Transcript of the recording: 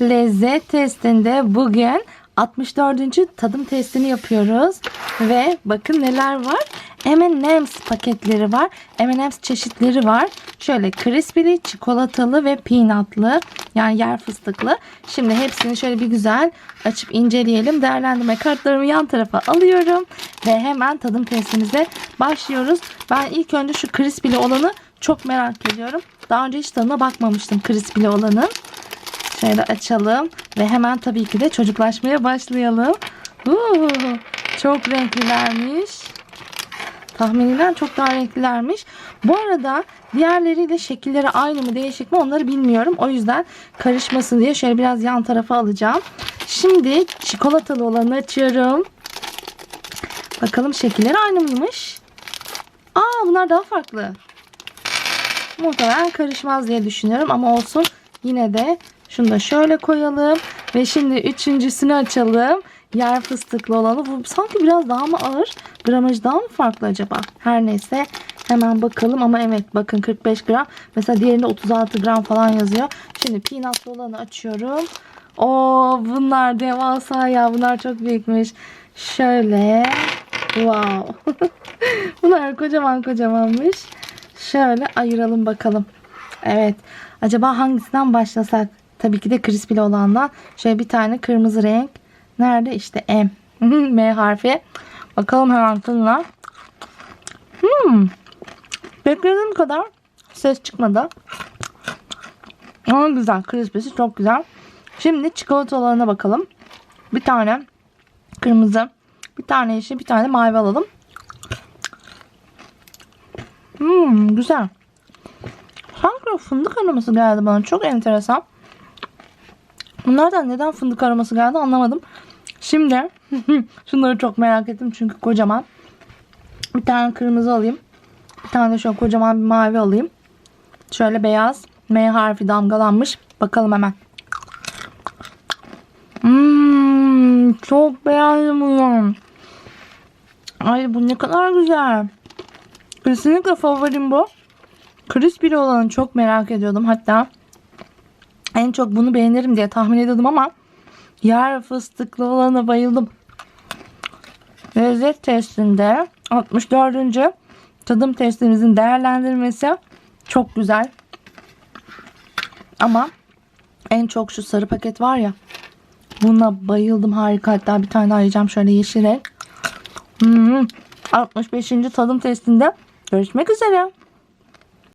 lezzet testinde bugün 64. tadım testini yapıyoruz. Ve bakın neler var. M&M's paketleri var. M&M's çeşitleri var. Şöyle crispy'li, çikolatalı ve peanutlı yani yer fıstıklı. Şimdi hepsini şöyle bir güzel açıp inceleyelim. Değerlendirme kartlarımı yan tarafa alıyorum. Ve hemen tadım testimize başlıyoruz. Ben ilk önce şu crispy'li olanı çok merak ediyorum. Daha önce hiç tadına bakmamıştım crispy'li olanın. Şöyle açalım ve hemen tabii ki de çocuklaşmaya başlayalım. Uuu, çok renklilermiş. Tahmininden çok daha renklilermiş. Bu arada diğerleriyle şekilleri aynı mı değişik mi onları bilmiyorum. O yüzden karışmasın diye şöyle biraz yan tarafa alacağım. Şimdi çikolatalı olanı açıyorum. Bakalım şekilleri aynı mıymış? Aa bunlar daha farklı. Muhtemelen karışmaz diye düşünüyorum ama olsun. Yine de şunu da şöyle koyalım. Ve şimdi üçüncüsünü açalım. Yer fıstıklı olanı. Bu sanki biraz daha mı ağır? Gramajı daha mı farklı acaba? Her neyse hemen bakalım. Ama evet bakın 45 gram. Mesela diğerinde 36 gram falan yazıyor. Şimdi peanutlı olanı açıyorum. Oo bunlar devasa ya. Bunlar çok büyükmüş. Şöyle. Wow. bunlar kocaman kocamanmış. Şöyle ayıralım bakalım. Evet. Acaba hangisinden başlasak? Tabii ki de crispy'li olandan. Şöyle bir tane kırmızı renk. Nerede? İşte M. M harfi. Bakalım hemen tadına. Hmm. Beklediğim kadar ses çıkmadı. Ama güzel. Crispy'si çok güzel. Şimdi çikolatalarına bakalım. Bir tane kırmızı. Bir tane yeşil. Bir tane mavi alalım. Hmm, güzel. Sanki fındık aroması geldi bana. Çok enteresan. Bunlardan neden fındık aroması geldi anlamadım. Şimdi şunları çok merak ettim çünkü kocaman. Bir tane kırmızı alayım. Bir tane de şöyle kocaman bir mavi alayım. Şöyle beyaz. M harfi damgalanmış. Bakalım hemen. Hmm, çok beğendim bunu. Ay bu ne kadar güzel. Kesinlikle favorim bu. Crispy olanı çok merak ediyordum. Hatta en çok bunu beğenirim diye tahmin ediyordum ama yer fıstıklı olana bayıldım. Lezzet testinde 64. tadım testimizin değerlendirmesi çok güzel. Ama en çok şu sarı paket var ya. Buna bayıldım harika. Hatta bir tane yiyeceğim şöyle yeşil renk. Hmm, 65. tadım testinde görüşmek üzere.